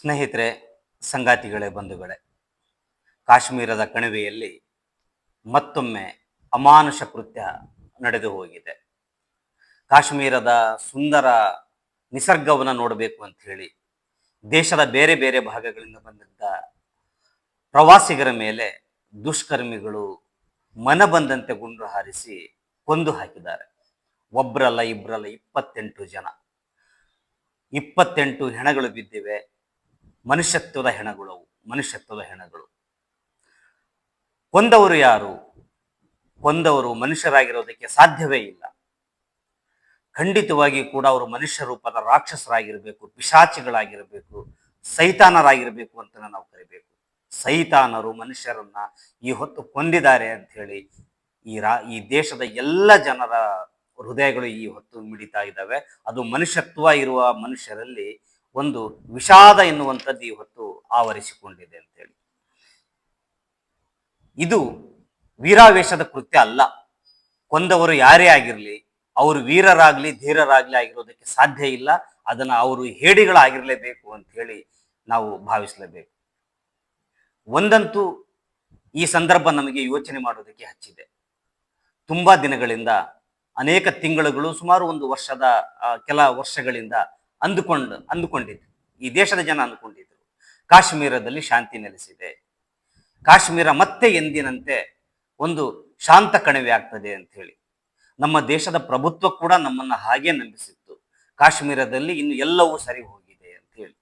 ಸ್ನೇಹಿತರೆ, ಸಂಗಾತಿಗಳೇ, ಬಂಧುಗಳೇ, ಕಾಶ್ಮೀರದ ಕಣಿವೆಯಲ್ಲಿ ಮತ್ತೊಮ್ಮೆ ಅಮಾನುಷ ಕೃತ್ಯ ನಡೆದು ಹೋಗಿದೆ. ಕಾಶ್ಮೀರದ ಸುಂದರ ನಿಸರ್ಗವನ್ನು ನೋಡಬೇಕು ಅಂತ ಹೇಳಿ ದೇಶದ ಬೇರೆ ಬೇರೆ ಭಾಗಗಳಿಂದ ಬಂದಿದ್ದ ಪ್ರವಾಸಿಗರ ಮೇಲೆ ದುಷ್ಕರ್ಮಿಗಳು ಮನ ಬಂದಂತೆ ಗುಂಡು ಹಾರಿಸಿ ಕೊಂದು ಹಾಕಿದ್ದಾರೆ. ಒಬ್ರಲ್ಲ ಇಬ್ರಲ್ಲ ಇಪ್ಪತ್ತೆಂಟು ಜನ. ಇಪ್ಪತ್ತೆಂಟು ಹೆಣಗಳು ಬಿದ್ದಿವೆ. ಮನುಷ್ಯತ್ವದ ಹೆಣಗಳು ಅವು ಮನುಷ್ಯತ್ವದ ಹೆಣಗಳು. ಕೊಂದವರು ಯಾರು? ಕೊಂದವರು ಮನುಷ್ಯರಾಗಿರೋದಕ್ಕೆ ಸಾಧ್ಯವೇ ಇಲ್ಲ. ಖಂಡಿತವಾಗಿ ಕೂಡ ಅವರು ಮನುಷ್ಯ ರೂಪದ ರಾಕ್ಷಸರಾಗಿರಬೇಕು, ಪಿಶಾಚಿಗಳಾಗಿರಬೇಕು, ಸೈತಾನರಾಗಿರಬೇಕು ಅಂತ ನಾವು ಕರಿಬೇಕು. ಸೈತಾನರು ಮನುಷ್ಯರನ್ನ ಈ ಹೊತ್ತು ಕೊಂದಿದ್ದಾರೆ ಅಂತ ಹೇಳಿ ಈ ರಾ, ಈ ದೇಶದ ಎಲ್ಲ ಜನರ ಹೃದಯಗಳು ಈ ಹೊತ್ತು ಮಿಡಿತಾ ಇದ್ದಾವೆ. ಅದು ಮನುಷ್ಯತ್ವ ಇರುವ ಮನುಷ್ಯರಲ್ಲಿ ಒಂದು ವಿಷಾದ ಎನ್ನುವಂಥದ್ದು ಈ ಹೊತ್ತು ಆವರಿಸಿಕೊಂಡಿದೆ ಅಂತೇಳಿ. ಇದು ವೀರಾವೇಶದ ಕೃತ್ಯ ಅಲ್ಲ. ಕೊಂದವರು ಯಾರೇ ಆಗಿರಲಿ, ಅವರು ವೀರರಾಗ್ಲಿ, ಧೀರರಾಗ್ಲಿ ಆಗಿರೋದಕ್ಕೆ ಸಾಧ್ಯ ಇಲ್ಲ. ಅದನ್ನ ಅವರು ಹೇಡಿಗಳಾಗಿರಲೇಬೇಕು ಅಂತ ಹೇಳಿ ನಾವು ಭಾವಿಸಲೇಬೇಕು. ಒಂದಂತೂ ಈ ಸಂದರ್ಭ ನಮಗೆ ಯೋಚನೆ ಮಾಡೋದಕ್ಕೆ ಹಚ್ಚಿದೆ. ತುಂಬಾ ದಿನಗಳಿಂದ, ಅನೇಕ ತಿಂಗಳುಗಳು, ಸುಮಾರು ಒಂದು ವರ್ಷದ ಕೆಲ ವರ್ಷಗಳಿಂದ ಅಂದುಕೊಂಡು, ಅಂದುಕೊಂಡಿದ್ರು. ಈ ದೇಶದ ಜನ ಅಂದುಕೊಂಡಿದ್ರು. ಕಾಶ್ಮೀರದಲ್ಲಿ ಶಾಂತಿ ನೆಲೆಸಿದೆ. ಕಾಶ್ಮೀರ ಮತ್ತೆ ಎಂದಿನಂತೆ ಒಂದು ಶಾಂತ ಕಣಿವೆ ಆಗ್ತದೆ ಅಂತ ಹೇಳಿ. ನಮ್ಮ ದೇಶದ ಪ್ರಭುತ್ವ ಕೂಡ ನಮ್ಮನ್ನ ಹಾಗೆ ನಂಬಿಸಿತ್ತು. ಕಾಶ್ಮೀರದಲ್ಲಿ ಇನ್ನು ಎಲ್ಲವೂ ಸರಿ ಹೋಗಿದೆ ಅಂತ ಹೇಳಿ.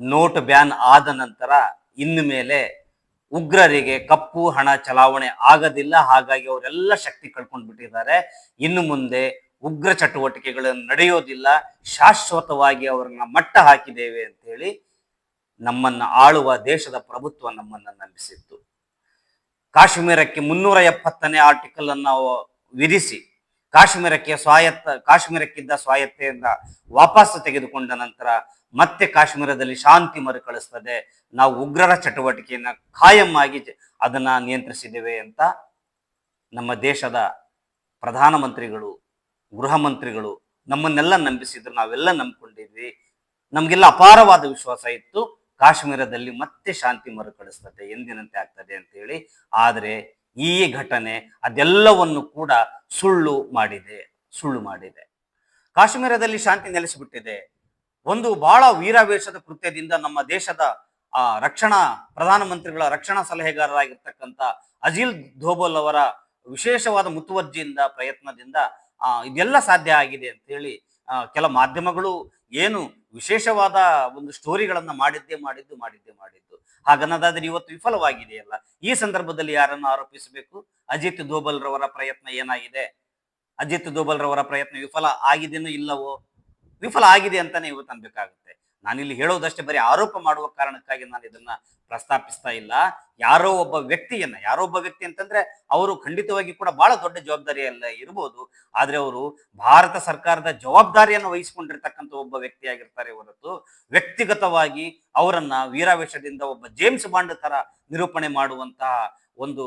ನೋಟ್ ಬ್ಯಾನ್ ಆದ ನಂತರ ಇನ್ನು ಮೇಲೆ ಉಗ್ರರಿಗೆ ಕಪ್ಪು, ಹಣ ಚಲಾವಣೆ ಆಗದಿಲ್ಲ. ಹಾಗಾಗಿ ಅವರೆಲ್ಲ ಶಕ್ತಿ ಕಳ್ಕೊಂಡು ಬಿಟ್ಟಿದ್ದಾರೆ ಇನ್ನು ಮುಂದೆ ಉಗ್ರ ಚಟುವಟಿಕೆಗಳು ನಡೆಯೋದಿಲ್ಲ, ಶಾಶ್ವತವಾಗಿ ಅವರನ್ನ ಮಟ್ಟ ಹಾಕಿದ್ದೇವೆ ಅಂತ ಹೇಳಿ ನಮ್ಮನ್ನ ಆಳುವ ದೇಶದ ಪ್ರಭುತ್ವ ನಮ್ಮನ್ನ ನಂಬಿಸಿತ್ತು. ಕಾಶ್ಮೀರಕ್ಕೆ ಮುನ್ನೂರ ಎಪ್ಪತ್ತನೇ ಆರ್ಟಿಕಲ್ ಅನ್ನು ವಿಧಿಸಿ, ಕಾಶ್ಮೀರಕ್ಕೆ ಸ್ವಾಯತ್ತ, ಕಾಶ್ಮೀರಕ್ಕಿದ್ದ ಸ್ವಾಯತ್ತೆಯಿಂದ ವಾಪಸ್ ತೆಗೆದುಕೊಂಡ ನಂತರ ಮತ್ತೆ ಕಾಶ್ಮೀರದಲ್ಲಿ ಶಾಂತಿ ಮರುಕಳಿಸ್ತದೆ, ನಾವು ಉಗ್ರರ ಚಟುವಟಿಕೆಯನ್ನ ಖಾಯಂ ಆಗಿ ಅದನ್ನ ನಿಯಂತ್ರಿಸಿದ್ದೇವೆ ಅಂತ ನಮ್ಮ ದೇಶದ ಪ್ರಧಾನಮಂತ್ರಿಗಳು ಗೃಹ ಮಂತ್ರಿಗಳು ನಮ್ಮನ್ನೆಲ್ಲ ನಂಬಿಸಿದ್ರು, ನಾವೆಲ್ಲ ನಂಬ್ಕೊಂಡಿದ್ವಿ. ನಮಗೆಲ್ಲ ಅಪಾರವಾದ ವಿಶ್ವಾಸ ಇತ್ತು. ಕಾಶ್ಮೀರದಲ್ಲಿ ಮತ್ತೆ ಶಾಂತಿ ಮರುಕಳಿಸ್ತದೆ, ಎಂದಿನಂತೆ ಆಗ್ತದೆ ಅಂತ ಹೇಳಿ. ಆದರೆ ಈ ಘಟನೆ ಅದೆಲ್ಲವನ್ನು ಕೂಡ ಸುಳ್ಳು ಮಾಡಿದೆ ಸುಳ್ಳು ಮಾಡಿದೆ. ಕಾಶ್ಮೀರದಲ್ಲಿ ಶಾಂತಿ ನೆಲೆಸಿಬಿಟ್ಟಿದೆ. ಒಂದು ಬಹಳ ವೀರಾವೇಶದ ಕೃತ್ಯದಿಂದ ನಮ್ಮ ದೇಶದ, ಆ, ರಕ್ಷಣಾ, ಪ್ರಧಾನಮಂತ್ರಿಗಳ ರಕ್ಷಣಾ ಸಲಹೆಗಾರರಾಗಿರ್ತಕ್ಕಂಥ ಅಜಿಲ್ ಧೋಬಲ್ ಅವರ ವಿಶೇಷವಾದ ಮುತುವರ್ಜಿಯಿಂದ, ಪ್ರಯತ್ನದಿಂದ ಇದೆಲ್ಲ ಸಾಧ್ಯ ಆಗಿದೆ ಅಂತ ಹೇಳಿ ಕೆಲ ಮಾಧ್ಯಮಗಳು ಏನು ವಿಶೇಷವಾದ ಒಂದು ಸ್ಟೋರಿಗಳನ್ನ ಮಾಡಿದ್ದೇ ಮಾಡಿದ್ದು ಮಾಡಿದ್ದೇ ಮಾಡಿದ್ದು. ಹಾಗನ್ನದಾದ್ರೆ ಇವತ್ತು ವಿಫಲವಾಗಿದೆಯಲ್ಲ. ಈ ಸಂದರ್ಭದಲ್ಲಿ ಯಾರನ್ನು ಆರೋಪಿಸಬೇಕು? ಅಜಿತ್ ದೋಬಲ್ ರವರ ಪ್ರಯತ್ನ ಏನಾಗಿದೆ? ಅಜಿತ್ ದೋಬಲ್ ರವರ ಪ್ರಯತ್ನ ವಿಫಲ ಆಗಿದೆನೋ ಇಲ್ಲವೋ? ವಿಫಲ ಆಗಿದೆ ಅಂತಾನೆ ಇವತ್ತು ಅನ್ಬೇಕಾಗುತ್ತೆ. ನಾನಿಲ್ಲಿ ಹೇಳೋದಷ್ಟೇ, ಬರೀ ಆರೋಪ ಮಾಡುವ ಕಾರಣಕ್ಕಾಗಿ ನಾನು ಇದನ್ನ ಪ್ರಸ್ತಾಪಿಸ್ತಾ ಇಲ್ಲ. ಯಾರೋ ಒಬ್ಬ ವ್ಯಕ್ತಿಯನ್ನ, ಯಾರೋ ಒಬ್ಬ ವ್ಯಕ್ತಿ ಅಂತಂದ್ರೆ ಅವರು ಖಂಡಿತವಾಗಿ ಕೂಡ ಬಹಳ ದೊಡ್ಡ ಜವಾಬ್ದಾರಿಯಲ್ಲ ಇರಬಹುದು ಆದ್ರೆ ಅವರು ಭಾರತ ಸರ್ಕಾರದ ಜವಾಬ್ದಾರಿಯನ್ನು ವಹಿಸಿಕೊಂಡಿರ್ತಕ್ಕಂಥ ಒಬ್ಬ ವ್ಯಕ್ತಿಯಾಗಿರ್ತಾರೆ ಹೊರತು ವ್ಯಕ್ತಿಗತವಾಗಿ ಅವರನ್ನ ವೀರಾವೇಶದಿಂದ ಒಬ್ಬ ಜೇಮ್ಸ್ ಬಾಂಡ್ ತರ ನಿರೂಪಣೆ ಮಾಡುವಂತಹ ಒಂದು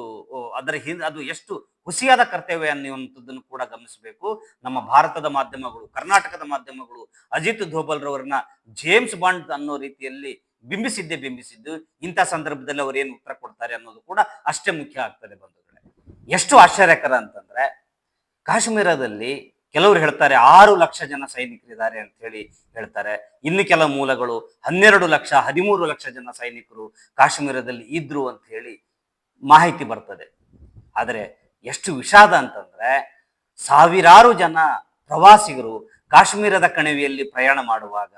ಅದರ ಹಿಂದೆ ಅದು ಎಷ್ಟು ಹುಸಿಯಾದ ಕರ್ತವ್ಯ ಅನ್ನುವಂಥದ್ದನ್ನು ಕೂಡ ಗಮನಿಸಬೇಕು. ನಮ್ಮ ಭಾರತದ ಮಾಧ್ಯಮಗಳು, ಕರ್ನಾಟಕದ ಮಾಧ್ಯಮಗಳು, ಅಜಿತ್ ಧೋಬಲ್ ರವರನ್ನ ಜೇಮ್ಸ್ ಬಾಂಡ್ ಅನ್ನೋ ರೀತಿಯಲ್ಲಿ ಬಿಂಬಿಸಿದ್ದೇ ಬಿಂಬಿಸಿದ್ದು, ಇಂಥ ಸಂದರ್ಭದಲ್ಲಿ ಅವ್ರು ಏನು ಉತ್ತರ ಕೊಡ್ತಾರೆ ಅನ್ನೋದು ಕೂಡ ಅಷ್ಟೇ ಮುಖ್ಯ ಆಗ್ತದೆ ಬಂಧುಗಳೇ. ಎಷ್ಟು ಆಶ್ಚರ್ಯಕರ ಅಂತಂದ್ರೆ, ಕಾಶ್ಮೀರದಲ್ಲಿ ಕೆಲವರು ಹೇಳ್ತಾರೆ, ಆರು ಲಕ್ಷ ಜನ ಸೈನಿಕರಿದ್ದಾರೆ ಅಂತ ಹೇಳಿ ಹೇಳ್ತಾರೆ. ಇನ್ನು ಕೆಲ ಮೂಲಗಳು ಹನ್ನೆರಡು ಲಕ್ಷ, ಹದಿಮೂರು ಲಕ್ಷ ಜನ ಸೈನಿಕರು ಕಾಶ್ಮೀರದಲ್ಲಿ ಇದ್ರು ಅಂತ ಹೇಳಿ ಮಾಹಿತಿ ಬರ್ತದೆ. ಆದರೆ ಎಷ್ಟು ವಿಷಾದ ಅಂತಂದ್ರೆ ಸಾವಿರಾರು ಜನ ಪ್ರವಾಸಿಗರು ಕಾಶ್ಮೀರದ ಕಣಿವೆಯಲ್ಲಿ ಪ್ರಯಾಣ ಮಾಡುವಾಗ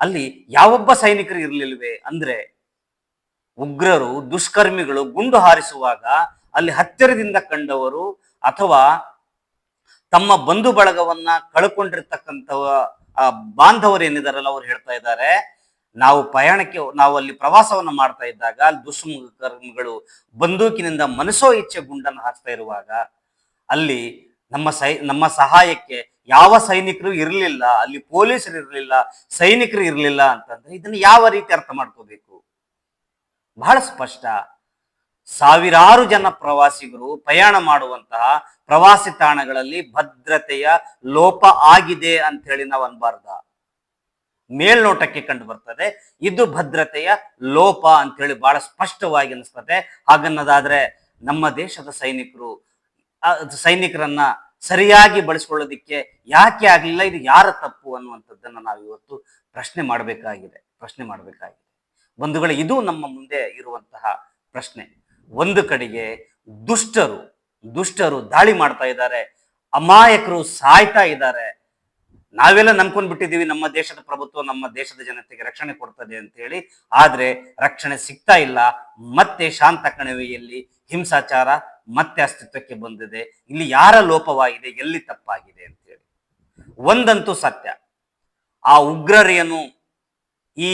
ಅಲ್ಲಿ ಯಾವೊಬ್ಬ ಸೈನಿಕರು ಇರಲಿಲ್ವೇ ಅಂದ್ರೆ ಉಗ್ರರು, ದುಷ್ಕರ್ಮಿಗಳು ಗುಂಡು ಹಾರಿಸುವಾಗ ಅಲ್ಲಿ ಹತ್ತಿರದಿಂದ ಕಂಡವರು ಅಥವಾ ತಮ್ಮ ಬಂಧು ಬಳಗವನ್ನ ಕಳ್ಕೊಂಡಿರ್ತಕ್ಕಂಥ ಬಾಂಧವರು ಏನಿದಾರಲ್ಲ ಅವ್ರು ಹೇಳ್ತಾ ಇದ್ದಾರೆ ನಾವು ಪ್ರಯಾಣಕ್ಕೆ, ನಾವು ಅಲ್ಲಿ ಪ್ರವಾಸವನ್ನು ಮಾಡ್ತಾ ಇದ್ದಾಗ ಅಲ್ಲಿ ದುಷ್ಕರ್ಮಿಗಳು ಬಂದೂಕಿನಿಂದ ಮನಸೋ ಇಚ್ಛೆ ಗುಂಡನ್ನು ಹಾಕ್ತಾ ಇರುವಾಗ ಅಲ್ಲಿ ನಮ್ಮ ಸೈ, ನಮ್ಮ ಸಹಾಯಕ್ಕೆ ಯಾವ ಸೈನಿಕರು ಇರಲಿಲ್ಲ, ಅಲ್ಲಿ ಪೊಲೀಸರು ಇರಲಿಲ್ಲ, ಸೈನಿಕರು ಇರಲಿಲ್ಲ ಅಂತಂದ್ರೆ ಇದನ್ನು ಯಾವ ರೀತಿ ಅರ್ಥ ಮಾಡ್ಕೋಬೇಕು? ಬಹಳ ಸ್ಪಷ್ಟ. ಸಾವಿರಾರು ಜನ ಪ್ರವಾಸಿಗರು ಪ್ರಯಾಣ ಮಾಡುವಂತಹ ಪ್ರವಾಸಿ ತಾಣಗಳಲ್ಲಿ ಭದ್ರತೆಯ ಲೋಪ ಆಗಿದೆ ಅಂತ ಹೇಳಿ ನಾವು ಅನ್ಬಾರ್ದ. ಮೇಲ್ನೋಟಕ್ಕೆ ಕಂಡು ಬರ್ತದೆ. ಇದು ಭದ್ರತೆಯ ಲೋಪ ಅಂತ ಹೇಳಿ ಬಹಳ ಸ್ಪಷ್ಟವಾಗಿ ಅನಿಸ್ತದೆ. ಹಾಗನ್ನೋದಾದ್ರೆ ನಮ್ಮ ದೇಶದ ಸೈನಿಕರು ಸೈನಿಕರನ್ನ ಸರಿಯಾಗಿ ಬಳಸ್ಕೊಳ್ಳೋದಿಕ್ಕೆ ಯಾಕೆ ಆಗ್ಲಿಲ್ಲ, ಇದು ಯಾರ ತಪ್ಪು ಅನ್ನುವಂಥದ್ದನ್ನ ನಾವು ಇವತ್ತು ಪ್ರಶ್ನೆ ಮಾಡಬೇಕಾಗಿದೆ ಪ್ರಶ್ನೆ ಮಾಡಬೇಕಾಗಿದೆ. ಬಂಧುಗಳೇ, ಇದು ನಮ್ಮ ಮುಂದೆ ಇರುವಂತಹ ಪ್ರಶ್ನೆ. ಒಂದು ಕಡೆಗೆ ದುಷ್ಟರು ದುಷ್ಟರು ದಾಳಿ ಮಾಡ್ತಾ ಇದ್ದಾರೆ, ಅಮಾಯಕರು ಸಾಯ್ತಾ ಇದ್ದಾರೆ ನಾವೆಲ್ಲ ನಂಬ್ಕೊಂಡ್ ಬಿಟ್ಟಿದ್ದೀವಿ ನಮ್ಮ ದೇಶದ ಪ್ರಭುತ್ವ ನಮ್ಮ ದೇಶದ ಜನತೆಗೆ ರಕ್ಷಣೆ ಕೊಡ್ತದೆ ಅಂತ ಹೇಳಿ, ಆದ್ರೆ ರಕ್ಷಣೆ ಸಿಗ್ತಾ ಇಲ್ಲ. ಮತ್ತೆ ಶಾಂತ ಕಣಿವೆಯಲ್ಲಿ ಹಿಂಸಾಚಾರ ಮತ್ತೆ ಅಸ್ತಿತ್ವಕ್ಕೆ ಬಂದಿದೆ. ಇಲ್ಲಿ ಯಾರ ಲೋಪವಾಗಿದೆ, ಎಲ್ಲಿ ತಪ್ಪಾಗಿದೆ ಅಂತ ಹೇಳಿ. ಒಂದಂತೂ ಸತ್ಯ. ಆ ಉಗ್ರರೇನು ಈ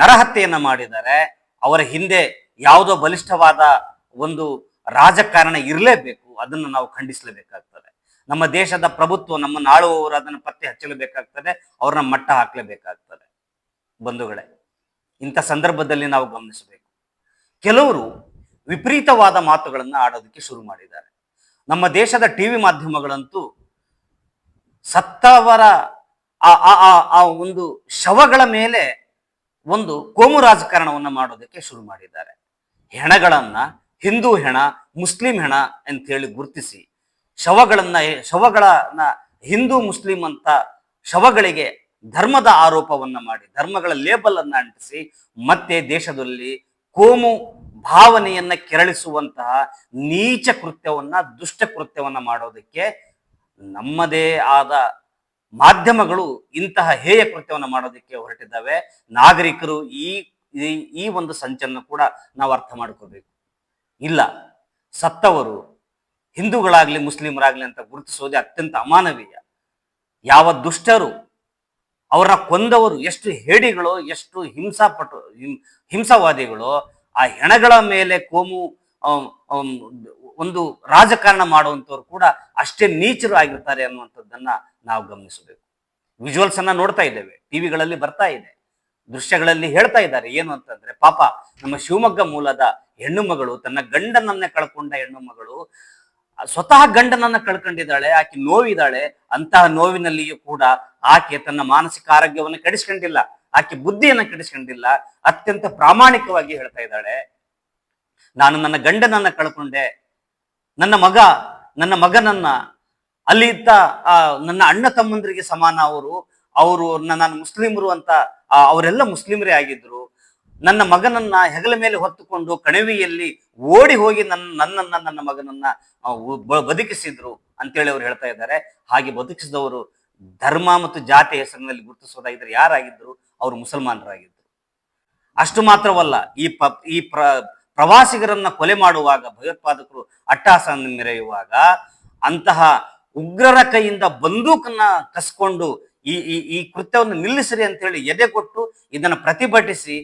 ನರಹತ್ಯೆಯನ್ನ ಮಾಡಿದರೆ ಅವರ ಹಿಂದೆ ಯಾವುದೋ ಬಲಿಷ್ಠವಾದ ಒಂದು ರಾಜಕಾರಣ ಇರಲೇಬೇಕು, ಅದನ್ನು ನಾವು ಖಂಡಿಸಲೇಬೇಕಾಗ್ತದೆ. ನಮ್ಮ ದೇಶದ ಪ್ರಭುತ್ವ ನಮ್ಮನ್ನು ಆಳುವವರು ಅದನ್ನು ಪತ್ತೆ ಹಚ್ಚಲೇಬೇಕಾಗ್ತದೆ, ಅವ್ರನ್ನ ಮಟ್ಟ ಹಾಕಲೇಬೇಕಾಗ್ತದೆ. ಬಂಧುಗಳೇ, ಇಂಥ ಸಂದರ್ಭದಲ್ಲಿ ನಾವು ಗಮನಿಸಬೇಕು. ಕೆಲವರು ವಿಪರೀತವಾದ ಮಾತುಗಳನ್ನು ಆಡೋದಕ್ಕೆ ಶುರು ಮಾಡಿದ್ದಾರೆ. ನಮ್ಮ ದೇಶದ ಟಿವಿ ಮಾಧ್ಯಮಗಳಂತೂ ಸತ್ತವರ ಆ ಒಂದು ಶವಗಳ ಮೇಲೆ ಒಂದು ಕೋಮು ರಾಜಕಾರಣವನ್ನು ಮಾಡೋದಕ್ಕೆ ಶುರು ಮಾಡಿದ್ದಾರೆ. ಹೆಣಗಳನ್ನ, ಹಿಂದೂ ಹೆಣ, ಮುಸ್ಲಿಂ ಹೆಣ ಅಂತ ಹೇಳಿ ಗುರುತಿಸಿ ಶವಗಳನ್ನ ಶವಗಳನ್ನ ಹಿಂದೂ ಮುಸ್ಲಿಂ ಅಂತ ಶವಗಳಿಗೆ ಧರ್ಮದ ಆರೋಪವನ್ನ ಮಾಡಿ, ಧರ್ಮಗಳ ಲೇಬಲ್ ಅನ್ನ ಅಂಟಿಸಿ, ಮತ್ತೆ ದೇಶದಲ್ಲಿ ಕೋಮು ಭಾವನೆಯನ್ನ ಕೆರಳಿಸುವಂತಹ ನೀಚ ಕೃತ್ಯವನ್ನ, ದುಷ್ಟ ಕೃತ್ಯವನ್ನ ಮಾಡೋದಕ್ಕೆ ನಮ್ಮದೇ ಆದ ಮಾಧ್ಯಮಗಳು ಇಂತಹ ಹೇಯ ಕೃತ್ಯವನ್ನು ಮಾಡೋದಕ್ಕೆ ಹೊರಟಿದ್ದಾವೆ. ನಾಗರಿಕರು ಈ, ಈ- ಒಂದು ಸಂಚನ್ನು ಕೂಡ ನಾವು ಅರ್ಥ ಮಾಡ್ಕೋಬೇಕು. ಇಲ್ಲ, ಸತ್ತವರು ಹಿಂದೂಗಳಾಗ್ಲಿ, ಮುಸ್ಲಿಮರಾಗ್ಲಿ ಅಂತ ಗುರುತಿಸೋದೇ ಅತ್ಯಂತ ಅಮಾನವೀಯ. ಯಾವ ದುಷ್ಟರು ಅವರನ್ನ ಕೊಂದವರು ಎಷ್ಟು ಹೇಡಿಗಳು, ಎಷ್ಟು ಹಿಂಸಾಪಟು ಹಿಂಸಾವಾದಿಗಳು, ಆ ಹೆಣಗಳ ಮೇಲೆ ಕೋಮು ಒಂದು ರಾಜಕಾರಣ ಮಾಡುವಂಥವ್ರು ಕೂಡ ಅಷ್ಟೇ ನೀಚರು ಆಗಿರ್ತಾರೆ ಅನ್ನುವಂಥದ್ದನ್ನ ನಾವು ಗಮನಿಸಬೇಕು. ವಿಜುವಲ್ಸ್ ಅನ್ನ ನೋಡ್ತಾ ಇದ್ದೇವೆ, ಟಿವಿಗಳಲ್ಲಿ ಬರ್ತಾ ಇದೆ, ದೃಶ್ಯಗಳಲ್ಲಿ ಹೇಳ್ತಾ ಇದ್ದಾರೆ, ಏನು ಅಂತಂದ್ರೆ, ಪಾಪ ನಮ್ಮ ಶಿವಮೊಗ್ಗ ಮೂಲದ ಹೆಣ್ಣು ಮಗಳು, ತನ್ನ ಗಂಡನನ್ನೇ ಕಳ್ಕೊಂಡ ಹೆಣ್ಣು ಮಗಳು ಸ್ವತಃ ಗಂಡನನ್ನ ಕಳ್ಕೊಂಡಿದ್ದಾಳೆ, ಆಕೆ ನೋವಿದ್ದಾಳೆ ಅಂತಹ ನೋವಿನಲ್ಲಿಯೂ ಕೂಡ ಆಕೆ ತನ್ನ ಮಾನಸಿಕ ಆರೋಗ್ಯವನ್ನು ಕೆಡಿಸ್ಕೊಂಡಿಲ್ಲ, ಆಕೆ ಬುದ್ಧಿಯನ್ನ ಕೆಡಿಸ್ಕೊಂಡಿಲ್ಲ, ಅತ್ಯಂತ ಪ್ರಾಮಾಣಿಕವಾಗಿ ಹೇಳ್ತಾ ಇದ್ದಾಳೆ, ನಾನು ನನ್ನ ಗಂಡನನ್ನ ಕಳ್ಕೊಂಡೆ, ನನ್ನ ಮಗ, ನನ್ನ ಮಗನನ್ನ, ಅಲ್ಲಿ ಇದ್ದ ನನ್ನ ಅಣ್ಣ ತಮ್ಮಂದ್ರಿಗೆ ಸಮಾನ ಅವರು ಅವರು ನಾನು ಮುಸ್ಲಿಮರು ಅಂತ ಅವರೆಲ್ಲ ಮುಸ್ಲಿಮರೇ ಆಗಿದ್ರು, ನನ್ನ ಮಗನನ್ನ ಹೆಗಲ ಮೇಲೆ ಹೊತ್ತುಕೊಂಡು ಕಣಿವೆಯಲ್ಲಿ ಓಡಿ ಹೋಗಿ ನನ್ನ, ನನ್ನನ್ನ, ನನ್ನ ಮಗನನ್ನ ಬದುಕಿಸಿದ್ರು ಅಂತೇಳಿ ಅವ್ರು ಹೇಳ್ತಾ ಇದ್ದಾರೆ. ಹಾಗೆ ಬದುಕಿಸಿದವರು ಧರ್ಮ ಮತ್ತು ಜಾತಿ ಹೆಸರಿನಲ್ಲಿ ಗುರುತಿಸೋದಾಗಿದ್ರೆ ಯಾರಾಗಿದ್ದರು ಅವರು ಮುಸಲ್ಮಾನರಾಗಿದ್ರು. ಅಷ್ಟು ಮಾತ್ರವಲ್ಲ, ಈ ಪ, ಈ ಪ್ರ, ಪ್ರವಾಸಿಗರನ್ನ ಕೊಲೆ ಮಾಡುವಾಗ, ಭಯೋತ್ಪಾದಕರು ಅಟ್ಟಹಾಸ ಮೆರೆಯುವಾಗ ಅಂತಹ ಉಗ್ರರ ಕೈಯಿಂದ ಬಂದೂಕನ್ನ ಕಸ್ಕೊಂಡು ಈ ಈ ಈ ಕೃತ್ಯವನ್ನು ನಿಲ್ಲಿಸಿರಿ ಅಂತ ಹೇಳಿ ಎದೆ ಕೊಟ್ಟು ಇದನ್ನು ಪ್ರತಿಭಟಿಸಿ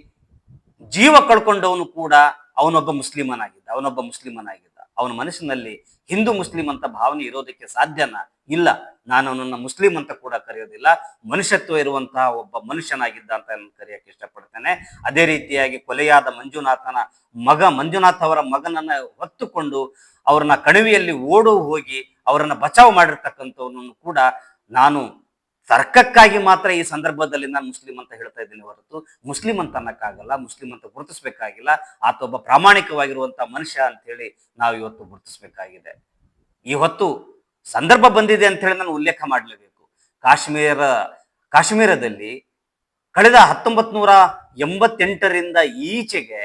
ಜೀವ ಕಳ್ಕೊಂಡವನು ಕೂಡ ಅವನೊಬ್ಬ ಮುಸ್ಲಿಮನಾಗಿದ್ದ ಅವನೊಬ್ಬ ಮುಸ್ಲಿಮನಾಗಿದ್ದ. ಅವನ ಮನಸ್ಸಿನಲ್ಲಿ ಹಿಂದೂ ಮುಸ್ಲಿಂ ಅಂತ ಭಾವನೆ ಇರೋದಕ್ಕೆ ಸಾಧ್ಯನಾ? ಇಲ್ಲ. ನಾನು ಅವನನ್ನ ಮುಸ್ಲಿಂ ಅಂತ ಕೂಡ ಕರೆಯೋದಿಲ್ಲ. ಮನುಷ್ಯತ್ವ ಇರುವಂತಹ ಒಬ್ಬ ಮನುಷ್ಯನಾಗಿದ್ದ ಅಂತ ನಾನು ಕರೆಯಕ್ಕೆ ಇಷ್ಟಪಡ್ತೇನೆ. ಅದೇ ರೀತಿಯಾಗಿ ಕೊಲೆಯಾದ ಮಂಜುನಾಥನ ಮಗ, ಮಂಜುನಾಥ್ ಅವರ ಮಗನನ್ನ ಹೊತ್ತುಕೊಂಡು ಅವರನ್ನ ಕಣಿವೆಯಲ್ಲಿ ಓಡು ಹೋಗಿ ಅವರನ್ನ ಬಚಾವ್ ಮಾಡಿರ್ತಕ್ಕಂಥವನನ್ನು ಕೂಡ ನಾನು ತರ್ಕಕ್ಕಾಗಿ ಮಾತ್ರ ಈ ಸಂದರ್ಭದಲ್ಲಿ ನಾನು ಮುಸ್ಲಿಂ ಅಂತ ಹೇಳ್ತಾ ಇದ್ದೀನಿ ಹೊರತು ಮುಸ್ಲಿಂ ಅಂತ ಅನ್ನಕ್ಕಾಗಲ್ಲ, ಮುಸ್ಲಿಂ ಅಂತ ಗುರುತಿಸ್ಬೇಕಾಗಿಲ್ಲ. ಆತ ಒಬ್ಬ ಪ್ರಾಮಾಣಿಕವಾಗಿರುವಂತ ಮನುಷ್ಯ ಅಂತ ಹೇಳಿ ನಾವು ಇವತ್ತು ಗುರುತಿಸ್ಬೇಕಾಗಿದೆ. ಇವತ್ತು ಸಂದರ್ಭ ಬಂದಿದೆ ಅಂತ ಹೇಳಿ ನಾನು ಉಲ್ಲೇಖ ಮಾಡಲೇಬೇಕು. ಕಾಶ್ಮೀರ, ಕಾಶ್ಮೀರದಲ್ಲಿ ಕಳೆದ ಹತ್ತೊಂಬತ್ ನೂರ ಎಂಬತ್ತೆಂಟರಿಂದ ಈಚೆಗೆ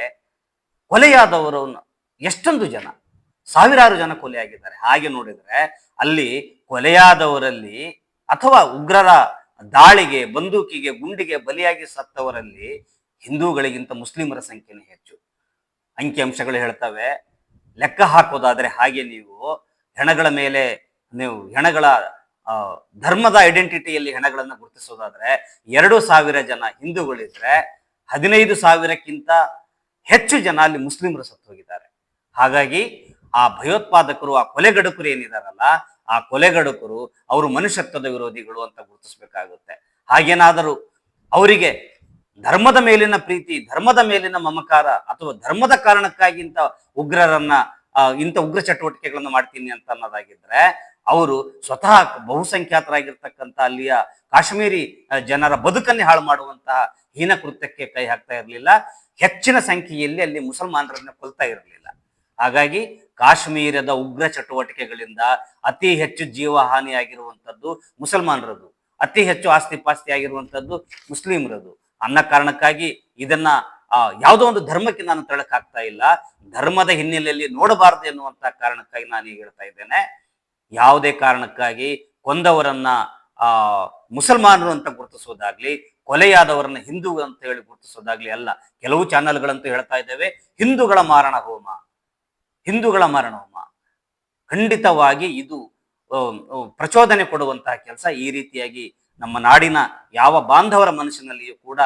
ಕೊಲೆಯಾದವರನ್ನು ಎಷ್ಟೊಂದು ಜನ, ಸಾವಿರಾರು ಜನ ಕೊಲೆಯಾಗಿದ್ದಾರೆ. ಹಾಗೆ ನೋಡಿದ್ರೆ ಅಲ್ಲಿ ಕೊಲೆಯಾದವರಲ್ಲಿ ಅಥವಾ ಉಗ್ರರ ದಾಳಿಗೆ, ಬಂದೂಕಿಗೆ, ಗುಂಡಿಗೆ ಬಲಿಯಾಗಿ ಸತ್ತವರಲ್ಲಿ ಹಿಂದೂಗಳಿಗಿಂತ ಮುಸ್ಲಿಮರ ಸಂಖ್ಯೆನೇ ಹೆಚ್ಚು. ಅಂಕಿಅಂಶಗಳು ಹೇಳ್ತವೆ. ಲೆಕ್ಕ ಹಾಕೋದಾದ್ರೆ ಹಾಗೆ ನೀವು ಹೆಣಗಳ ಮೇಲೆ, ನೀವು ಹೆಣಗಳ ಧರ್ಮದ ಐಡೆಂಟಿಟಿಯಲ್ಲಿ ಹೆಣಗಳನ್ನ ಗುರುತಿಸೋದಾದ್ರೆ ಎರಡು ಸಾವಿರ ಜನ ಹಿಂದೂಗಳಿದ್ರೆ ಹದಿನೈದು ಸಾವಿರಕ್ಕಿಂತ ಹೆಚ್ಚು ಜನ ಅಲ್ಲಿ ಮುಸ್ಲಿಮರು ಸತ್ತು ಹೋಗಿದ್ದಾರೆ ಹಾಗಾಗಿ ಆ ಭಯೋತ್ಪಾದಕರು, ಆ ಕೊಲೆಗಡುಕರು ಏನಿದಾರಲ್ಲ ಆ ಕೊಲೆಗಡುಕರು ಅವರು ಮನುಷ್ಯತ್ವದ ವಿರೋಧಿಗಳು ಅಂತ ಗುರುತಿಸಬೇಕಾಗುತ್ತೆ. ಹಾಗೇನಾದರೂ ಅವರಿಗೆ ಧರ್ಮದ ಮೇಲಿನ ಪ್ರೀತಿ, ಧರ್ಮದ ಮೇಲಿನ ಮಮಕಾರ ಅಥವಾ ಧರ್ಮದ ಕಾರಣಕ್ಕಾಗಿ ಇಂಥ ಉಗ್ರರನ್ನ ಇಂಥ ಉಗ್ರ ಚಟುವಟಿಕೆಗಳನ್ನು ಮಾಡ್ತೀನಿ ಅಂತ ಅನ್ನೋದಾಗಿದ್ರೆ ಅವರು ಸ್ವತಃ ಬಹುಸಂಖ್ಯಾತರಾಗಿರ್ತಕ್ಕಂಥ ಅಲ್ಲಿಯ ಕಾಶ್ಮೀರಿ ಜನರ ಬದುಕನ್ನೇ ಹಾಳು ಮಾಡುವಂತಹ ಹೀನ ಕೃತ್ಯಕ್ಕೆ ಕೈ ಹಾಕ್ತಾ ಇರಲಿಲ್ಲ. ಹೆಚ್ಚಿನ ಸಂಖ್ಯೆಯಲ್ಲಿ ಅಲ್ಲಿ ಮುಸಲ್ಮಾನರನ್ನ ಕೊಲ್ತಾ ಇರಲಿಲ್ಲ. ಹಾಗಾಗಿ ಕಾಶ್ಮೀರದ ಉಗ್ರ ಚಟುವಟಿಕೆಗಳಿಂದ ಅತಿ ಹೆಚ್ಚು ಜೀವ ಹಾನಿಯಾಗಿರುವಂಥದ್ದು ಮುಸಲ್ಮಾನರದು, ಅತಿ ಹೆಚ್ಚು ಆಸ್ತಿ ಪಾಸ್ತಿ ಆಗಿರುವಂಥದ್ದು ಮುಸ್ಲಿಮರದು. ಅನ್ನೋ ಕಾರಣಕ್ಕಾಗಿ ಇದನ್ನ ಯಾವುದೋ ಒಂದು ಧರ್ಮಕ್ಕೆ ನಾನು ತಳಕಾಗ್ತಾ ಇಲ್ಲ. ಧರ್ಮದ ಹಿನ್ನೆಲೆಯಲ್ಲಿ ನೋಡಬಾರದು ಎನ್ನುವಂತ ಕಾರಣಕ್ಕಾಗಿ ನಾನು ಈಗ ಹೇಳ್ತಾ ಇದ್ದೇನೆ. ಯಾವುದೇ ಕಾರಣಕ್ಕಾಗಿ ಕೊಂದವರನ್ನ, ಆ, ಮುಸಲ್ಮಾನರು ಅಂತ ಗುರುತಿಸೋದಾಗ್ಲಿ, ಕೊಲೆಯಾದವರನ್ನ ಹಿಂದೂ ಅಂತ ಹೇಳಿ ಗುರುತಿಸೋದಾಗ್ಲಿ ಅಲ್ಲ, ಕೆಲವು ಚಾನೆಲ್ಗಳಂತೂ ಹೇಳ್ತಾ ಇದ್ದೇವೆ, ಹಿಂದೂಗಳ ಮಾರಣ ಹೋಮ. ಹಿಂದೂಗಳ ಮರಣೋಮ ಖಂಡಿತವಾಗಿ ಇದು ಪ್ರಚೋದನೆ ಕೊಡುವಂತಹ ಕೆಲಸ. ಈ ರೀತಿಯಾಗಿ ನಮ್ಮ ನಾಡಿನ ಯಾವ ಬಾಂಧವರ ಮನಸ್ಸಿನಲ್ಲಿಯೂ ಕೂಡ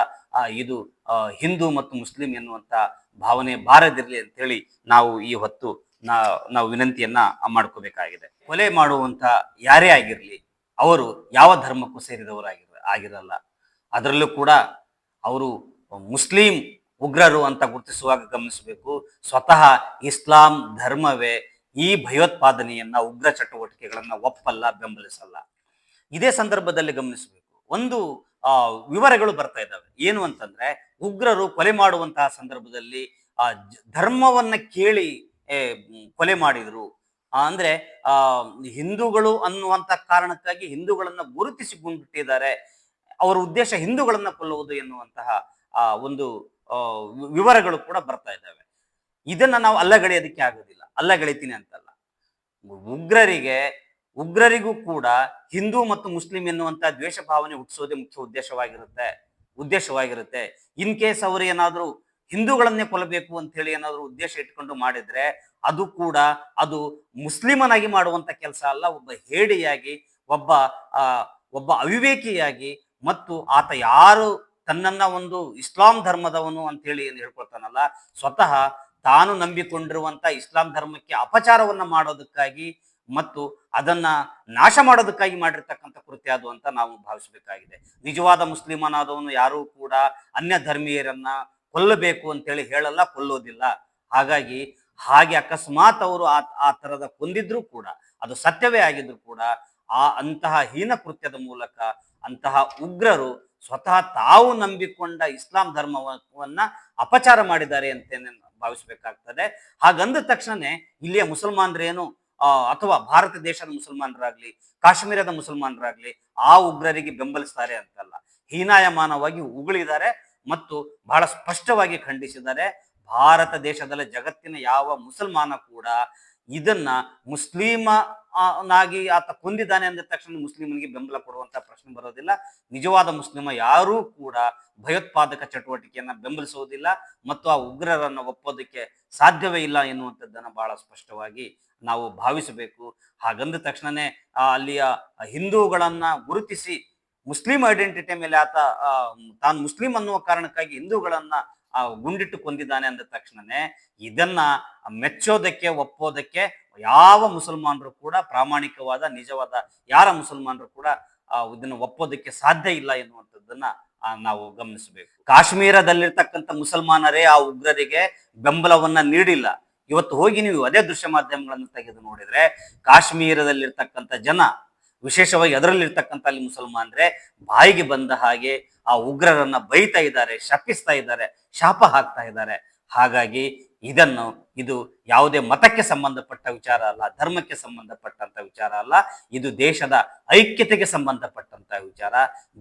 ಇದು ಹಿಂದೂ ಮತ್ತು ಮುಸ್ಲಿಂ ಎನ್ನುವಂತ ಭಾವನೆ ಬಾರದಿರಲಿ ಅಂತೇಳಿ ನಾವು ಈ ಹೊತ್ತು ನಾವು ವಿನಂತಿಯನ್ನ ಮಾಡ್ಕೋಬೇಕಾಗಿದೆ. ಕೊಲೆ ಮಾಡುವಂತ ಯಾರೇ ಆಗಿರಲಿ, ಅವರು ಯಾವ ಧರ್ಮಕ್ಕೂ ಸೇರಿದವರಾಗಿರ ಆಗಿರಲ್ಲ. ಅದರಲ್ಲೂ ಕೂಡ ಅವರು ಮುಸ್ಲಿಂ ಉಗ್ರರು ಅಂತ ಗುರುತಿಸುವಾಗ ಗಮನಿಸಬೇಕು. ಸ್ವತಃ ಇಸ್ಲಾಂ ಧರ್ಮವೇ ಈ ಭಯೋತ್ಪಾದನೆಯನ್ನ ಉಗ್ರ ಚಟುವಟಿಕೆಗಳನ್ನ ಒಪ್ಪಲ್ಲ, ಬೆಂಬಲಿಸಲ್ಲ. ಇದೇ ಸಂದರ್ಭದಲ್ಲಿ ಗಮನಿಸಬೇಕು. ಒಂದು, ಆ, ವಿವರಗಳು ಬರ್ತಾ ಇದ್ದಾವೆ. ಏನು ಅಂತಂದ್ರೆ, ಉಗ್ರರು ಕೊಲೆ ಮಾಡುವಂತಹ ಸಂದರ್ಭದಲ್ಲಿ, ಆ ಧರ್ಮವನ್ನ ಕೇಳಿ ಕೊಲೆ ಮಾಡಿದ್ರು. ಅಂದ್ರೆ, ಆ, ಹಿಂದೂಗಳು ಅನ್ನುವಂತ ಕಾರಣಕ್ಕಾಗಿ ಹಿಂದೂಗಳನ್ನ ಗುರುತಿಸಿಕೊಂಡಿಟ್ಟಿದ್ದಾರೆ. ಅವರ ಉದ್ದೇಶ ಹಿಂದೂಗಳನ್ನ ಕೊಲ್ಲುವುದು ಎನ್ನುವಂತಹ, ಆ, ಒಂದು ವಿವರಗಳು ಕೂಡ ಬರ್ತಾ ಇದ್ದಾವೆ. ಇದನ್ನ ನಾವು ಅಲ್ಲಗಳೆಯೋದಕ್ಕೆ ಆಗೋದಿಲ್ಲ. ಅಲ್ಲಗಳಿತೀನಿ ಅಂತಲ್ಲ. ಉಗ್ರರಿಗೆ, ಉಗ್ರರಿಗೂ ಕೂಡ ಹಿಂದೂ ಮತ್ತು ಮುಸ್ಲಿಂ ಎನ್ನುವಂತ ದ್ವೇಷ ಭಾವನೆ ಹುಟ್ಟಿಸೋದೇ ಮುಖ್ಯ ಉದ್ದೇಶವಾಗಿರುತ್ತೆ. ಉದ್ದೇಶವಾಗಿರುತ್ತೆ. ಇನ್ ಕೇಸ್ ಅವರು ಏನಾದರೂ ಹಿಂದೂಗಳನ್ನೇ ಕೊಲ್ಲಬೇಕು ಅಂತ ಹೇಳಿ ಏನಾದರೂ ಉದ್ದೇಶ ಇಟ್ಕೊಂಡು ಮಾಡಿದ್ರೆ ಅದು ಕೂಡ ಅದು ಮುಸ್ಲಿಮನಾಗಿ ಮಾಡುವಂತ ಕೆಲಸ ಅಲ್ಲ. ಒಬ್ಬ ಹೇಡಿಯಾಗಿ, ಒಬ್ಬ ಒಬ್ಬ ಅವಿವೇಕಿಯಾಗಿ ಮತ್ತು ಆತ ಯಾರು ತನ್ನನ್ನ ಒಂದು ಇಸ್ಲಾಂ ಧರ್ಮದವನು ಅಂತ ಹೇಳಿ ಏನ್ ಹೇಳ್ಕೊಳ್ತಾನಲ್ಲ, ಸ್ವತಃ ತಾನು ನಂಬಿಕೊಂಡಿರುವಂತ ಇಸ್ಲಾಂ ಧರ್ಮಕ್ಕೆ ಅಪಚಾರವನ್ನ ಮಾಡೋದಕ್ಕಾಗಿ ಮತ್ತು ಅದನ್ನ ನಾಶ ಮಾಡೋದಕ್ಕಾಗಿ ಮಾಡಿರ್ತಕ್ಕಂಥ ಕೃತ್ಯ ಅದು ಅಂತ ನಾವು ಭಾವಿಸಬೇಕಾಗಿದೆ. ನಿಜವಾದ ಮುಸ್ಲಿಮನಾದವನು ಯಾರೂ ಕೂಡ ಅನ್ಯ ಧರ್ಮೀಯರನ್ನ ಕೊಲ್ಲಬೇಕು ಅಂತೇಳಿ ಹೇಳಲ್ಲ, ಕೊಲ್ಲೋದಿಲ್ಲ. ಹಾಗಾಗಿ ಹಾಗೆ ಅಕಸ್ಮಾತ್ ಅವರು ಆ ಆ ತರದ ಕೊಂದಿದ್ರು ಕೂಡ, ಅದು ಸತ್ಯವೇ ಆಗಿದ್ರು ಕೂಡ, ಆ ಅಂತಹ ಹೀನ ಕೃತ್ಯದ ಮೂಲಕ ಅಂತಹ ಉಗ್ರರು ಸ್ವತಃ ತಾವು ನಂಬಿಕೊಂಡ ಇಸ್ಲಾಂ ಧರ್ಮವನ್ನ ಅಪಚಾರ ಮಾಡಿದ್ದಾರೆ ಅಂತೇನೆ ಭಾವಿಸ್ಬೇಕಾಗ್ತದೆ. ಹಾಗಂದ ತಕ್ಷಣನೇ ಇಲ್ಲಿಯ ಮುಸಲ್ಮಾನರೇನು ಅಥವಾ ಭಾರತ ದೇಶದ ಮುಸಲ್ಮಾನರಾಗ್ಲಿ, ಕಾಶ್ಮೀರದ ಮುಸಲ್ಮಾನರಾಗ್ಲಿ ಆ ಉಗ್ರರಿಗೆ ಬೆಂಬಲಿಸ್ತಾರೆ ಅಂತಲ್ಲ. ಹೀನಾಯಮಾನವಾಗಿ ಉಗುಳಿದ್ದಾರೆ ಮತ್ತು ಬಹಳ ಸ್ಪಷ್ಟವಾಗಿ ಖಂಡಿಸಿದ್ದಾರೆ. ಭಾರತ ದೇಶದಲ್ಲಿ ಜಗತ್ತಿನ ಯಾವ ಮುಸಲ್ಮಾನ ಕೂಡ ಇದನ್ನ ಮುಸ್ಲಿಮ ನಾಗಿ ಆತ ಕೊಂದಿದ್ದಾನೆ ಅಂದ ತಕ್ಷಣ ಮುಸ್ಲಿಮನಿಗೆ ಬೆಂಬಲ ಕೊಡುವಂತ ಪ್ರಶ್ನೆ ಬರೋದಿಲ್ಲ. ನಿಜವಾದ ಮುಸ್ಲಿಮ ಯಾರೂ ಕೂಡ ಭಯೋತ್ಪಾದಕ ಚಟುವಟಿಕೆಯನ್ನ ಬೆಂಬಲಿಸುವುದಿಲ್ಲ ಮತ್ತು ಆ ಉಗ್ರರನ್ನ ಒಪ್ಪೋದಕ್ಕೆ ಸಾಧ್ಯವೇ ಇಲ್ಲ ಎನ್ನುವಂಥದ್ದನ್ನ ಬಹಳ ಸ್ಪಷ್ಟವಾಗಿ ನಾವು ಭಾವಿಸಬೇಕು. ಹಾಗಂದ ತಕ್ಷಣನೇ ಅಲ್ಲಿಯ ಹಿಂದೂಗಳನ್ನ ಗುರುತಿಸಿ ಮುಸ್ಲಿಂ ಐಡೆಂಟಿಟಿ ಮೇಲೆ ಆತ ತಾನು ಮುಸ್ಲಿಂ ಅನ್ನುವ ಕಾರಣಕ್ಕಾಗಿ ಹಿಂದೂಗಳನ್ನ ಆ, ಗುಂಡಿಟ್ಟು ಕೊಂದಿದ್ದಾನೆ ಅಂದ ತಕ್ಷಣನೇ ಇದನ್ನ ಮೆಚ್ಚೋದಕ್ಕೆ ಒಪ್ಪೋದಕ್ಕೆ ಯಾವ ಮುಸಲ್ಮಾನರು ಕೂಡ ಪ್ರಾಮಾಣಿಕವಾದ, ನಿಜವಾದ, ಯಾರ ಮುಸಲ್ಮಾನರು ಕೂಡ ಇದನ್ನ ಒಪ್ಪೋದಕ್ಕೆ ಸಾಧ್ಯ ಇಲ್ಲ ಎನ್ನುವಂಥದ್ದನ್ನ ನಾವು ಗಮನಿಸಬೇಕು. ಕಾಶ್ಮೀರದಲ್ಲಿರ್ತಕ್ಕಂಥ ಮುಸಲ್ಮಾನರೇ ಆ ಉಗ್ರರಿಗೆ ಬೆಂಬಲವನ್ನ ನೀಡಿಲ್ಲ. ಇವತ್ತು ಹೋಗಿ ನೀವು ಅದೇ ದೃಶ್ಯ ಮಾಧ್ಯಮಗಳನ್ನು ತೆಗೆದು ನೋಡಿದ್ರೆ, ಕಾಶ್ಮೀರದಲ್ಲಿರ್ತಕ್ಕಂಥ ಜನ, ವಿಶೇಷವಾಗಿ ಅದರಲ್ಲಿರ್ತಕ್ಕಂಥ ಅಲ್ಲಿ ಮುಸಲ್ಮಾನರೇ ಬಾಯಿಗೆ ಬಂದ ಹಾಗೆ ಆ ಉಗ್ರರನ್ನ ಬೈತಾ ಇದ್ದಾರೆ, ಶಪಿಸ್ತಾ ಇದ್ದಾರೆ, ಶಾಪ ಹಾಕ್ತಾ ಇದ್ದಾರೆ. ಹಾಗಾಗಿ ಇದನ್ನು ಇದು ಯಾವುದೇ ಮತಕ್ಕೆ ಸಂಬಂಧಪಟ್ಟ ವಿಚಾರ ಅಲ್ಲ, ಧರ್ಮಕ್ಕೆ ಸಂಬಂಧಪಟ್ಟಂತ ವಿಚಾರ ಅಲ್ಲ, ಇದು ದೇಶದ ಐಕ್ಯತೆಗೆ ಸಂಬಂಧಪಟ್ಟಂತ ವಿಚಾರ,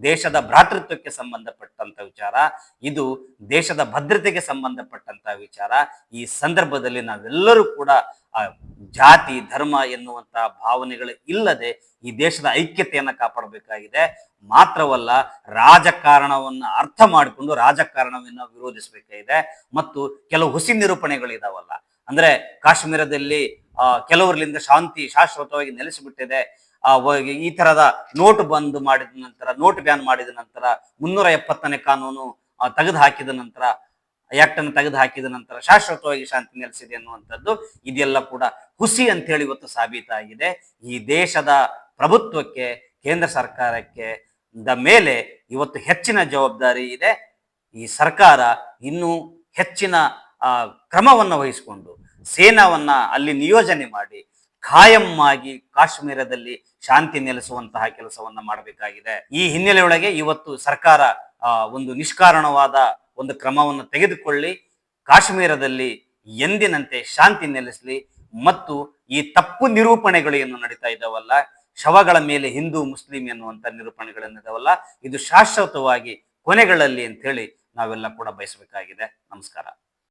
ದೇಶದ ಭ್ರಾತೃತ್ವಕ್ಕೆ ಸಂಬಂಧಪಟ್ಟಂತ ವಿಚಾರ, ಇದು ದೇಶದ ಭದ್ರತೆಗೆ ಸಂಬಂಧಪಟ್ಟಂತ ವಿಚಾರ. ಈ ಸಂದರ್ಭದಲ್ಲಿ ನಾವೆಲ್ಲರೂ ಕೂಡ ಜಾತಿ, ಧರ್ಮ ಎನ್ನುವಂತಹ ಭಾವನೆಗಳು ಇಲ್ಲದೆ ಈ ದೇಶದ ಐಕ್ಯತೆಯನ್ನು ಕಾಪಾಡಬೇಕಾಗಿದೆ. ಮಾತ್ರವಲ್ಲ ರಾಜಕಾರಣವನ್ನು ಅರ್ಥ ಮಾಡಿಕೊಂಡು ರಾಜಕಾರಣವನ್ನು ವಿರೋಧಿಸಬೇಕಾಗಿದೆ. ಮತ್ತು ಕೆಲವು ಹುಸಿ ನಿರೂಪಣೆಗಳಿದಾವಲ್ಲ. ಅಂದ್ರೆ ಕಾಶ್ಮೀರದಲ್ಲಿ, ಆ ಕೆಲವರಿಂದ ಶಾಂತಿ ಶಾಶ್ವತವಾಗಿ ನೆಲೆಸಿಬಿಟ್ಟಿದೆ. ಆ ಈ ತರದ ನೋಟ್ ಬಂದ್ ಮಾಡಿದ ನಂತರ, ನೋಟ್ ಬ್ಯಾನ್ ಮಾಡಿದ ನಂತರ ಮುನ್ನೂರ ಎಪ್ಪತ್ತನೇ ಕಾನೂನು ತೆಗೆದು ಹಾಕಿದ ನಂತರ ಅನ್ನು ತೆಗೆದು ಹಾಕಿದ ನಂತರ ಶಾಶ್ವತವಾಗಿ ಶಾಂತಿ ನೆಲೆಸಿದೆ ಅನ್ನುವಂಥದ್ದು ಇದೆಲ್ಲ ಕೂಡ ಹುಸಿ ಅಂತ ಹೇಳಿ ಇವತ್ತು ಸಾಬೀತಾಗಿದೆ. ಈ ದೇಶದ ಪ್ರಭುತ್ವಕ್ಕೆ, ಕೇಂದ್ರ ಸರ್ಕಾರಕ್ಕೆ ದ ಮೇಲೆ ಇವತ್ತು ಹೆಚ್ಚಿನ ಜವಾಬ್ದಾರಿ ಇದೆ. ಈ ಸರ್ಕಾರ ಇನ್ನೂ ಹೆಚ್ಚಿನ ಕ್ರಮವನ್ನು ವಹಿಸಿಕೊಂಡು ಸೇನಾವನ್ನ ಅಲ್ಲಿ ನಿಯೋಜನೆ ಮಾಡಿ ಖಾಯಂ ಆಗಿ ಕಾಶ್ಮೀರದಲ್ಲಿ ಶಾಂತಿ ನೆಲೆಸುವಂತಹ ಕೆಲಸವನ್ನ ಮಾಡಬೇಕಾಗಿದೆ. ಈ ಹಿನ್ನೆಲೆಯೊಳಗೆ ಇವತ್ತು ಸರ್ಕಾರ ಒಂದು ನಿಷ್ಕಾರಣವಾದ ಒಂದು ಕ್ರಮವನ್ನು ತೆಗೆದುಕೊಳ್ಳಿ. ಕಾಶ್ಮೀರದಲ್ಲಿ ಎಂದಿನಂತೆ ಶಾಂತಿ ನೆಲೆಸಲಿ ಮತ್ತು ಈ ತಪ್ಪು ನಿರೂಪಣೆಗಳು ಏನು ನಡೀತಾ ಇದ್ದಾವಲ್ಲ ಶವಗಳ ಮೇಲೆ ಹಿಂದೂ, ಮುಸ್ಲಿಂ ಎನ್ನುವಂತ ನಿರೂಪಣೆಗಳೇನಿದಾವಲ್ಲ ಇದು ಶಾಶ್ವತವಾಗಿ ಕೊನೆಗಳಲ್ಲಿ ಅಂತ ಹೇಳಿ ನಾವೆಲ್ಲ ಕೂಡ ಬಯಸಬೇಕಾಗಿದೆ. ನಮಸ್ಕಾರ.